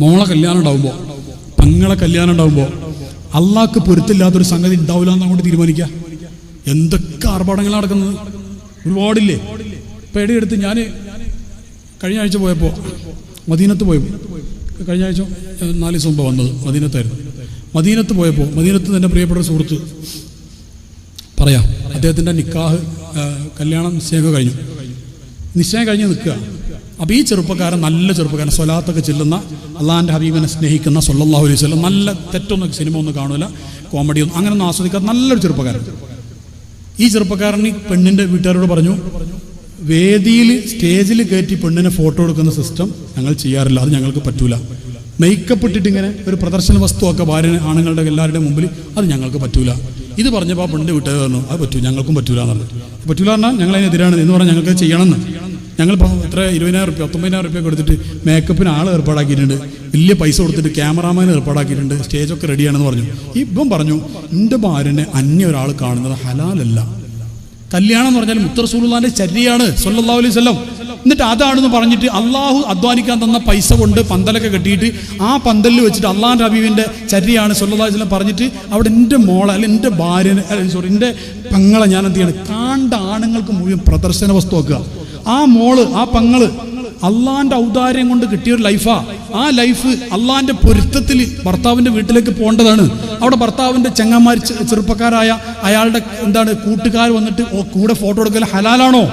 മോളെ കല്യാണം ഉണ്ടാവുമ്പോൾ പെങ്ങളെ കല്യാണം ഉണ്ടാവുമ്പോൾ അള്ളാഹ്ക്ക് പൊരുത്തില്ലാത്തൊരു സംഗതി ഉണ്ടാവില്ല എന്ന് അങ്ങോട്ട് തീരുമാനിക്കുക എന്തൊക്കെ ആർഭാടങ്ങൾ നടക്കുന്നത്? ഒരുപാടില്ലേ? ഇപ്പം ഇടയെടുത്ത് ഞാൻ കഴിഞ്ഞ ആഴ്ച പോയപ്പോൾ മദീനത്ത് പോയപ്പോൾ കഴിഞ്ഞ ആഴ്ച നാല് ദിവസം മുമ്പ് വന്നത് മദീനത്തായിരുന്നു. മദീനത്ത് പോയപ്പോൾ മദീനത്ത് തന്നെ പ്രിയപ്പെട്ട സുഹൃത്ത് പറയാം അദ്ദേഹത്തിന്റെ നിക്കാഹ് കല്യാണം നിശ്ചയമൊക്കെ കഴിഞ്ഞു. നിശ്ചയം കഴിഞ്ഞ് നിൽക്കുക. അപ്പോൾ ഈ ചെറുപ്പക്കാരൻ നല്ല ചെറുപ്പക്കാരൻ സ്വലാത്തൊക്കെ ചെല്ലുന്ന അള്ളാഹാന്റെ ഹബീബിനെ സ്നേഹിക്കുന്ന സൊല്ലാഹു അലൈഹി സ്വലം നല്ല തെറ്റൊന്നും സിനിമ ഒന്നും കാണൂല കോമഡി ഒന്നും അങ്ങനെ ഒന്നും ആസ്വദിക്കാത്ത നല്ലൊരു ചെറുപ്പക്കാരൻ. ഈ ചെറുപ്പക്കാരൻ ഈ പെണ്ണിന്റെ വീട്ടുകാരോട് പറഞ്ഞു വേദിയിൽ സ്റ്റേജിൽ കയറ്റി പെണ്ണിനെ ഫോട്ടോ എടുക്കുന്ന സിസ്റ്റം ഞങ്ങൾ ചെയ്യാറില്ല അത് ഞങ്ങൾക്ക് പറ്റൂല. മേക്കപ്പ് ഇട്ടിട്ട് ഇങ്ങനെ ഒരു പ്രദർശന വസ്തുവൊക്കെ ഭാര്യ ആണുങ്ങളുടെ എല്ലാവരുടെയും മുമ്പിൽ അത് ഞങ്ങൾക്ക് പറ്റൂല. ഇത് പറഞ്ഞപ്പോൾ ആ പെണ്ണിന്റെ വീട്ടുകാർ പറഞ്ഞു അത് പറ്റൂ ഞങ്ങൾക്കും പറ്റൂല എന്ന് പറഞ്ഞു. പറ്റൂല പറഞ്ഞാൽ ഞങ്ങൾ അതിനെതിരാണ് എന്ന് പറഞ്ഞാൽ ഞങ്ങൾക്ക് ചെയ്യണമെന്ന്. ഞങ്ങൾ എത്ര? ഇരുപതിനായിരം റുപ്യ പത്തൊമ്പതിനായിരം റുപ്യ കൊടുത്തിട്ട് മേക്കപ്പിന് ആൾ ഏർപ്പാടാക്കിയിട്ടുണ്ട്. വലിയ പൈസ കൊടുത്തിട്ട് ക്യാമറാമാൻ ഏർപ്പാടാക്കിയിട്ടുണ്ട്. സ്റ്റേജൊക്കെ റെഡിയാണെന്ന് പറഞ്ഞു. ഇപ്പം പറഞ്ഞു എന്റെ ഭാര്യനെ അന്യ ഒരാൾ കാണുന്നത് ഹലാലല്ല. കല്യാണം എന്ന് പറഞ്ഞാൽ മുത്തറസൂലുള്ളാന്റെ ചര്യയാണ് സല്ലല്ലാഹു അലൈഹി വസല്ലം. എന്നിട്ട് അതാണെന്ന് പറഞ്ഞിട്ട് അള്ളാഹു അധ്വാനിക്കാൻ തന്ന പൈസ കൊണ്ട് പന്തലൊക്കെ കെട്ടിയിട്ട് ആ പന്തലിൽ വെച്ചിട്ട് അള്ളാഹ് ചരിയാണ് അലൈഹി വസല്ലം പറഞ്ഞിട്ട് അവിടെ എന്റെ മോളെ അല്ലെ എന്റെ ഭാര്യനെ സോറി എന്റെ പെങ്ങളെ ഞാൻ എന്ത് ചെയ്യണം? കാണ്ട ആണുങ്ങൾക്ക് മുഴുവൻ പ്രദർശന വസ്തു വെക്കുക. ആ മോൾ ആ പങ്ങൾ അള്ളാന്റെ ഔദാര്യം കൊണ്ട് കിട്ടിയ ഒരു ലൈഫാ ആ. ലൈഫ് അള്ളാന്റെ പൊരുത്തത്തിൽ ഭർത്താവിന്റെ വീട്ടിലേക്ക് പോകേണ്ടതാണ്. അവിടെ ഭർത്താവിന്റെ ചെങ്ങന്മാർ ചെറുപ്പക്കാരായ അയാളുടെ എന്താണ് കൂട്ടുകാർ വന്നിട്ട് കൂടെ ഫോട്ടോ എടുക്കൽ ഹലാലാണോ?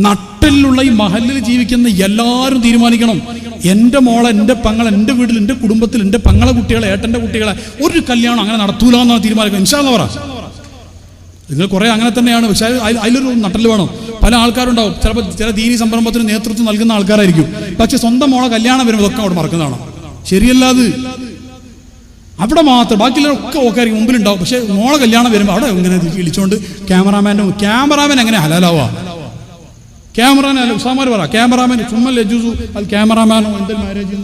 നട്ടിലുള്ള ഈ മഹലിൽ ജീവിക്കുന്ന എല്ലാവരും തീരുമാനിക്കണം. എന്റെ മോളെ എന്റെ പങ്ങൾ എന്റെ വീട്ടിൽ എന്റെ കുടുംബത്തിൽ എന്റെ പങ്ങളെ കുട്ടികളെ ഏട്ടന്റെ കുട്ടികളെ ഒരു കല്യാണം അങ്ങനെ നടത്തൂലെന്നാണ് തീരുമാനിക്കുന്നത്. ഇൻഷാന്ന് പറ. നിങ്ങൾ കുറെ അങ്ങനെ തന്നെയാണ്. പക്ഷേ അതിലൊരു നട്ടൽ വേണം. പല ആൾക്കാരുണ്ടാവും. ചിലപ്പോൾ ചില ദീനി സംരംഭത്തിന് നേതൃത്വം നൽകുന്ന ആൾക്കാരായിരിക്കും. പക്ഷെ സ്വന്തം മോളെ കല്യാണം വരുമ്പോൾ ഇതൊക്കെ അവിടെ മറക്കുന്നതാണ്. ശരിയല്ലാതെ അവിടെ മാത്രം. ബാക്കിയുള്ളവരൊക്കെ ഒക്കെ ആയിരിക്കും. മുമ്പിലുണ്ടാവും. പക്ഷെ മോളെ കല്യാണം വരുമ്പോൾ അവിടെ ഇങ്ങനെ വിളിച്ചുകൊണ്ട് ക്യാമറാമാന്റെ ക്യാമറാമാൻ എങ്ങനെ ഹലാലാവാ? ക്യാമറാൻ ഉസാമാർ പറ. ക്യാമറാമാൻ ചുമ്മൽ ലജുസു അത് ക്യാമറാമാനോ എന്തെങ്കിലും മാരേജ്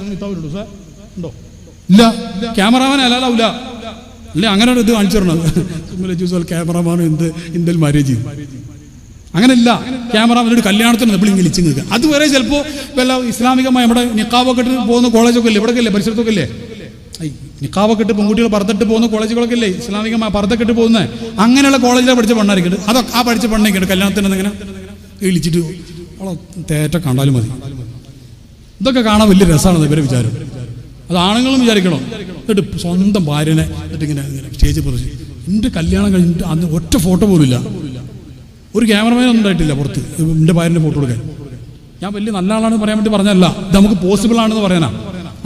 ഉണ്ടോ? ഇല്ല. ക്യാമറാമാൻ ഹലാലാവില്ല അല്ലേ അങ്ങനെ ഒരു ഇത് കാണിച്ചു തരണം ക്യാമറാമാനോ എന്ത്? എന്തെങ്കിലും മാരേജ് അങ്ങനെയല്ല ക്യാമറാമാനോട് കല്യാണത്തിന് നമ്മൾ വിളിച്ചു നിൽക്കുക. അതുവരെ ചിലപ്പോൾ വല്ല ഇസ്ലാമികമായി നമ്മുടെ നിക്കാവൊക്കെ ഇട്ട് പോകുന്ന കോളേജൊക്കെ ഇല്ലേ? ഇവിടെ അല്ലേ പരിസരത്തൊക്കെ ഇല്ലേ? നിക്കാവൊക്കെ ഇട്ട് പെൺകുട്ടികൾ പറത്തിട്ട് പോകുന്ന കോളേജുകളൊക്കെ ഇല്ലേ? ഇസ്ലാമികമായ പറത്തൊക്കെ ഇട്ട് പോകുന്നത് അങ്ങനെയുള്ള കോളേജിലാണ് പഠിച്ച പെണ്ണായിരിക്കും. അതൊക്കെ ആ പഠിച്ച പെണ്ണൊക്കെ കല്യാണത്തിന് ഇങ്ങനെ വിളിച്ചിട്ട് അവളെ തേറ്റ കണ്ടാലും മതി. ഇതൊക്കെ കാണാൻ വലിയ രസമാണ് ഇവരെ വിചാരം. അത് ആണുങ്ങളും വിചാരിക്കണം? എന്നിട്ട് സ്വന്തം ഭാര്യനെ എന്നിട്ട് ഇങ്ങനെ സ്റ്റേജിൽ പറിച്ച് എന്റെ കല്യാണം കഴിഞ്ഞിട്ട് അന്ന് ഒറ്റ ഫോട്ടോ പോലും ഇല്ല. ഒരു ക്യാമറമാൻ ഒന്നും ഉണ്ടായിട്ടില്ല പുറത്ത്. എന്റെ ഭാര്യന്റെ ഫോട്ടോ എടുക്കാൻ. ഞാൻ വലിയ നല്ല ആളാണെന്ന് പറയാൻ വേണ്ടി പറഞ്ഞല്ല ഇത് നമുക്ക് പോസിബിൾ ആണെന്ന് പറയാനാ.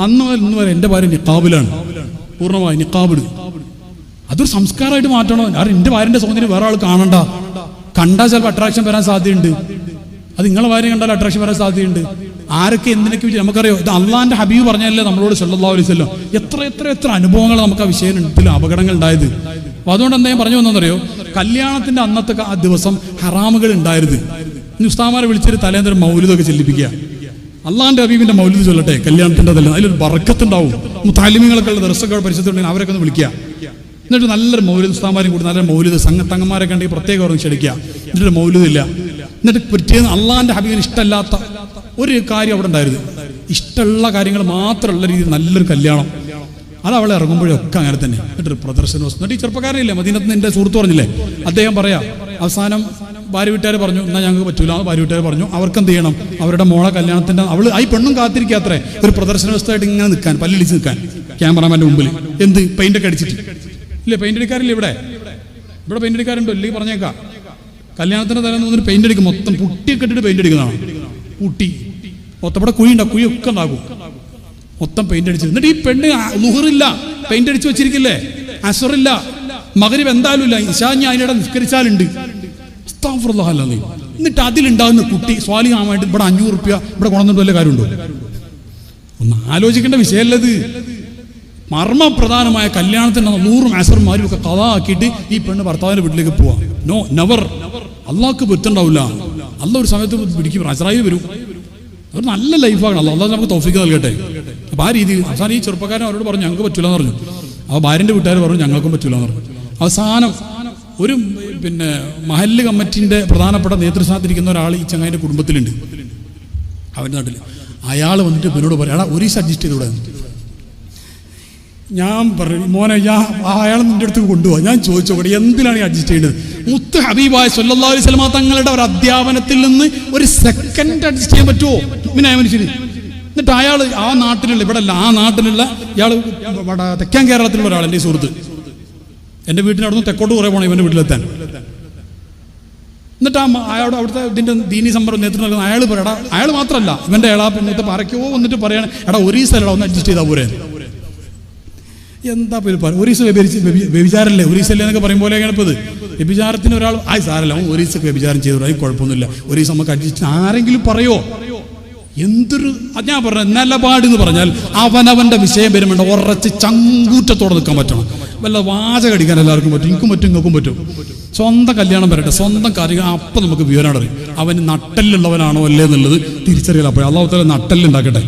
അന്ന് ഇന്ന് വരെ എന്റെ ഭാര്യ നിക്കാബിലാണ്. പൂർണമായി നിക്കാബിട് അതൊരു സംസ്കാരമായിട്ട് മാറ്റണോ? കാരണം എന്റെ ഭാര്യന്റെ സൗന്ദര്യം വേറെ ആൾ കാണണ്ട. കണ്ടാൽ ചിലപ്പോൾ അട്രാക്ഷൻ വരാൻ സാധ്യതയുണ്ട്. അത് നിങ്ങളെ ഭാര്യ കണ്ടാൽ അട്രാക്ഷൻ വരാൻ സാധ്യതയുണ്ട്. ആരൊക്കെ എന്തിനൊക്കെ വിചാരിച്ചു നമുക്കറിയോ ഇത് അള്ളാന്റെ ഹബീബ് പറഞ്ഞല്ലേ നമ്മളോട് സല്ലല്ലാഹു അലൈഹി വസല്ലം. എത്ര എത്ര എത്ര അനുഭവങ്ങൾ നമുക്ക് ആ വിഷയത്തിൽ അപകടങ്ങൾ ഉണ്ടായത് അപ്പൊ അതുകൊണ്ട് എന്താ ഞാൻ പറഞ്ഞു വന്നറിയോ കല്യാണത്തിന്റെ അന്നത്തെ ആ ദിവസം ഹറാമുകൾ ഉണ്ടായത്. ഉസ്താമാരെ വിളിച്ചിട്ട് തലേന്നൊരു മൗലിതൊക്കെ ചെല്ലിപ്പിക്കുക. അള്ളാന്റെ ഹബീബിന്റെ മൗലിദ് ചൊല്ലട്ടെ കല്യാണത്തിന്റെ അതല്ല അതിലൊരു ബറക്കത്തുണ്ടാവും താലിമ്യങ്ങളൊക്കെ ഉള്ള ദിവസമൊക്കെ പരിസരത്തുണ്ടെങ്കിൽ അവരൊക്കെ ഒന്ന് വിളിക്കുക. എന്നിട്ട് നല്ലൊരു മൗലിദ് ഉസ്താമാരും കൂടി നല്ലൊരു മൗലിദ് സംഘ തങ്ങന്മാരൊക്കെ ഉണ്ടെങ്കിൽ പ്രത്യേകം ഓർമ്മ ക്ഷണിക്കുക. എന്നിട്ട് മൗലിദില്ല എന്നിട്ട് പിറ്റേന്ന് അള്ളാന്റെ ഹബീബിന് ഇഷ്ടമല്ലാത്ത ഒരു കാര്യം അവിടെ ഉണ്ടായിരുന്നു. ഇഷ്ടമുള്ള കാര്യങ്ങൾ മാത്രമുള്ള രീതിയിൽ നല്ലൊരു കല്യാണം. അത് അവളെ ഇറങ്ങുമ്പോഴൊക്കെ അങ്ങനെ തന്നെ. എന്നിട്ടൊരു പ്രദർശനം വസ്തു എന്നിട്ട് ചെറുപ്പക്കാരനില്ലേ മദീനത്ത് എന്റെ സുഹൃത്ത് പറഞ്ഞില്ലേ? അദ്ദേഹം പറയാം അവസാനം ഭാര്യ വീട്ടുകാർ പറഞ്ഞു എന്നാൽ ഞങ്ങൾക്ക് പറ്റൂല ഭാര്യ വീട്ടുകാർ പറഞ്ഞു. അവർക്ക് എന്ത് ചെയ്യണം? അവരുടെ മോളെ കല്യാണത്തിന്റെ അവൾ ആ പെണ്ണും കാത്തിരിക്കാത്രേ ഒരു പ്രദർശന വസ്തുവായിട്ട് ഇങ്ങനെ നിൽക്കാൻ പല്ലിടിച്ച് നിൽക്കാൻ. ക്യാമറാമാന്റെ മുമ്പിൽ എന്ത്? പെയിന്റ് ഒക്കെ അടിച്ചിട്ട്. ഇല്ലേ പെയിന്റ് അടിക്കാറില്ല ഇവിടെ? ഇവിടെ പെയിന്റ് അടിക്കാറുണ്ടോ ഇല്ലെങ്കിൽ പറഞ്ഞേക്കാം. കല്യാണത്തിന്റെ തലേന്ന് പെയിന്റ് അടിക്കും മൊത്തം പുട്ടിയൊക്കെ ഇട്ടിട്ട് പെയിന്റ് അടിക്കുന്നതാണ് പുട്ടി. മൊത്തം ഇവിടെ കുഴി ഉണ്ടാവും കുഴി ഒക്കെ ഉണ്ടാകും. മൊത്തം പെയിന്റ് അടിച്ചു. എന്നിട്ട് ഈ പെണ്ണ് ലുഹറില്ല പെയിന്റ് അടിച്ചു വെച്ചിരിക്കില്ലേ? അസറില്ല. മകരിവ് എന്തായാലും ഇല്ല ഇശാഞ്ഞ അതിനിടെ നിസ്കരിച്ചാലുണ്ട്. എന്നിട്ട് അതിലുണ്ടാകുന്ന കുട്ടി സ്വാലി ആവായിട്ട് ഇവിടെ അഞ്ഞൂറ് റുപ്യ ഇവിടെ കൊണ്ടുവന്നിട്ട് വല്ല കാര്യമുണ്ടോ? ഒന്ന് ആലോചിക്കേണ്ട വിഷയമല്ലത് മർമ്മപ്രധാനമായ കല്യാണത്തിന് നൂറും അസർമാരും ഒക്കെ കഥ ആക്കിയിട്ട് ഈ പെണ്ണ് ഭർത്താവിന്റെ വീട്ടിലേക്ക് പോവാം. നോ നവർ അള്ളാഹ്ക്ക് പൊരുത്തണ്ടാവില്ല അല്ല ഒരു സമയത്ത് പിടിക്കും. അസറായി വരും. ഒരു നല്ല ലൈഫാണ് അല്ല അള്ളാഹ് നമുക്ക് തോഫിക്ക് നൽകട്ടെ. അപ്പൊ ആ രീതിയിൽ അവസാനം ഈ ചെറുപ്പക്കാരൻ അവരോട് പറഞ്ഞു ഞങ്ങൾക്ക് പറ്റൂല എന്ന് പറഞ്ഞു. ആ ഭാര്യന്റെ വീട്ടുകാർ പറഞ്ഞു ഞങ്ങൾക്കും പറ്റൂല എന്ന് പറഞ്ഞു. അവസാനം ഒരു പിന്നെ മഹല്ല് കമ്മിറ്റിന്റെ പ്രധാനപ്പെട്ട നേതൃസ്ഥാനത്തിരിക്കുന്ന ഒരാൾ ഈ ചങ്ങായിന്റെ കുടുംബത്തിലുണ്ട്. അവന്റെ നാട്ടിൽ. അയാൾ വന്നിട്ട് ഇവനോട് പറയാം ഒരു സജസ്റ്റ് ചെയ്തൂടെ? ഞാൻ പറഞ്ഞു മോനെ ഞാൻ അയാൾ നിന്റെ അടുത്ത് കൊണ്ടുപോകാം ഞാൻ ചോദിച്ചോട്ടെ എന്തിനാണ് ഈ അഡ്ജസ്റ്റ് ചെയ്യേണ്ടത് മുത്ത് ഹബീബായ സല്ലല്ലാഹു അലൈഹി സ്വലമ തങ്ങളുടെ ഒരു അധ്യാപനത്തിൽ നിന്ന് ഒരു സെക്കൻഡ് അഡ്ജസ്റ്റ് ചെയ്യാൻ പറ്റുമോ പിന്നെ മനുഷ്യന്. എന്നിട്ട് അയാൾ ആ നാട്ടിലുള്ള ഇവിടെ അല്ല ആ നാട്ടിലുള്ള ഇയാൾ തെക്കൻ കേരളത്തിലുള്ള ഒരാൾ എന്റെ സുഹൃത്ത്. എന്റെ നിന്ന് തെക്കോട്ട് കുറേ പോകണം ഇവന്റെ വീട്ടിലെത്താൻ. എന്നിട്ട് ആ അയാളുടെ അവിടുത്തെ ഇതിന്റെ ദീനി സമ്പർക്കം നേതൃത്വം നൽകുന്ന അയാൾ പറയടാ അയാൾ മാത്രമല്ല ഇവന്റെ ഏളാ പിന്നത്തെ പറയ്ക്കോ വന്നിട്ട് പറയാണ് എടാ ഒരു സ്ഥലം ഒന്ന് അഡ്ജസ്റ്റ് ചെയ്താൽ പോരെ എന്താ പേര് പറ ഒരീസ് വ്യഭിചരിച്ച് വ്യഭി- വ്യഭിചാരല്ലേ? ഒരീസല്ലേ എന്നൊക്കെ പറയും പോലെ ഇപ്പോൾ ഇത് വ്യഭിചാരത്തിന് ഒരാൾ ആയി സാരല്ല അവൻ ഒരീസൊക്കെ വ്യഭിചാരം ചെയ്തു അതിന് കുഴപ്പമൊന്നുമില്ല. ഒരീസ് നമുക്ക് അഡ്ജസ്റ്റ് ആരെങ്കിലും പറയോ? എന്തൊരു ഞാൻ പറഞ്ഞ നിലപാട് എന്ന് പറഞ്ഞാൽ അവനവന്റെ വിഷയം വരുമ്പോൾ ഉറച്ച് ചങ്കൂറ്റത്തോടെ നിൽക്കാൻ പറ്റണം. വല്ല വാചക അടിക്കാൻ എല്ലാവർക്കും പറ്റും. എനിക്കും പറ്റും ഇങ്ങൾക്കും പറ്റും. സ്വന്തം കല്യാണം വരട്ടെ. സ്വന്തം കാര്യങ്ങൾ അപ്പം നമുക്ക് വിവരം അറിയും. അവന് നട്ടലുള്ളവനാണോ അല്ലേ എന്നുള്ളത് തിരിച്ചറിയില്ല അപ്പോൾ അള്ളാഹുത്തല നട്ടല്ലുണ്ടാക്കട്ടെ